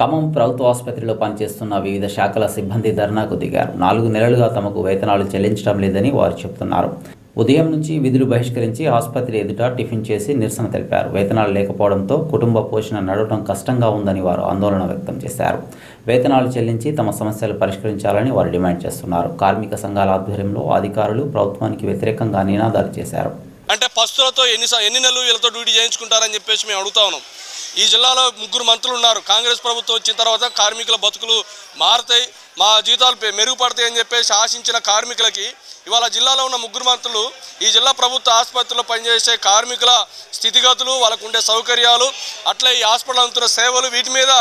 ఖమ్మం ప్రభుత్వ ఆసుపత్రిలో పనిచేస్తున్న వివిధ శాఖల సిబ్బంది ధర్నాకు దిగారు. నాలుగు నెలలుగా తమకు వేతనాలు చెల్లించడం లేదని వారు చెబుతున్నారు ఉదయం నుంచి విధులు బహిష్కరించి ఆసుపత్రి ఎదుట టిఫిన్ చేసి నిరసన తెలిపారు. వేతనాలు లేకపోవడంతో కుటుంబ పోషణ నడవడం కష్టంగా ఉందని వారు ఆందోళన వ్యక్తం చేశారు. వేతనాలు చెల్లించి తమ సమస్యలు పరిష్కరించాలని వారు డిమాండ్ చేస్తున్నారు. కార్మిక సంఘాల ఆధ్వర్యంలో అధికారులు ప్రభుత్వానికి వ్యతిరేకంగా నినాదాలు చేశారు. అంటే పస్తులతో ఎన్ని ఎన్ని నెలలు వీళ్ళతో డ్యూటీ చేయించుకుంటారని చెప్పేసి మేము అడుగుతా ఉన్నాం. ఈ జిల్లాలో ముగ్గురు మంత్రులు ఉన్నారు. కాంగ్రెస్ ప్రభుత్వం వచ్చిన తర్వాత కార్మికుల బతుకులు మారుతాయి మా జీతాలు మెరుగుపడతాయి అని చెప్పేసి ఆశించిన కార్మికులకి ఇవాళ జిల్లాలో ఉన్న ముగ్గురు మంత్రులు ఈ జిల్లా ప్రభుత్వ ఆసుపత్రిలో పనిచేసే కార్మికుల స్థితిగతులు వాళ్ళకు ఉండే సౌకర్యాలు అట్లే ఈ హాస్పిటల్ అందుతున్న సేవలు వీటి మీద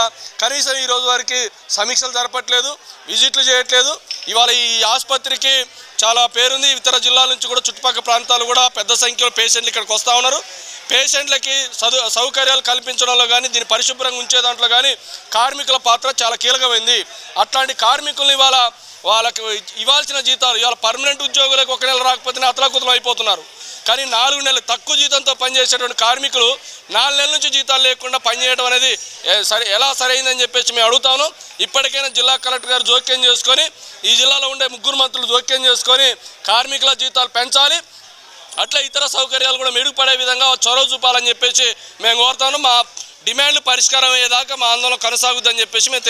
కనీసం ఈ రోజు వారికి సమీక్షలు జరపట్లేదు విజిట్లు చేయట్లేదు. ఇవాళ ఈ ఆసుపత్రికి చాలా పేరుంది. ఇతర జిల్లాల నుంచి కూడా చుట్టుపక్కల ప్రాంతాలు కూడా పెద్ద సంఖ్యలో పేషెంట్లు ఇక్కడికి వస్తూ ఉన్నారు. పేషెంట్లకి సదు సౌకర్యాలు కల్పించడంలో కానీ దీన్ని పరిశుభ్రంగా ఉంచే దాంట్లో కానీ కార్మికుల పాత్ర చాలా కీలకమైంది అట్లాంటి కార్మికుల్ని ఇవాళ వాళ్ళకి ఇవ్వాల్సిన జీతాలు ఇవాళ పర్మనెంట్ ఉద్యోగులకు ఒక నెల రాకపోతేనే అతలాకుతలం అయిపోతున్నారు. కానీ నాలుగు నెలలు తక్కువ జీతంతో పనిచేసేటువంటి కార్మికులు నాలుగు నెలల నుంచి జీతాలు లేకుండా పనిచేయడం అనేది సరే ఎలా సరైందని చెప్పేసి మేము అడుగుతాను. ఇప్పటికైనా జిల్లా కలెక్టర్ గారు జోక్యం చేసుకొని ఈ జిల్లాలో ఉండే ముగ్గురు మంత్రులు జోక్యం చేసుకొని కార్మికుల జీతాలు పెంచాలి. అట్లా ఇతర సౌకర్యాలు కూడా మెరుగుపడే విధంగా చొరవ చూపాలని చెప్పేసి మేము కోరుతాను. మా డిమాండ్లు పరిష్కారం అయ్యేదాకా మా ఆందోళన కొనసాగుద్దని చెప్పేసి మేము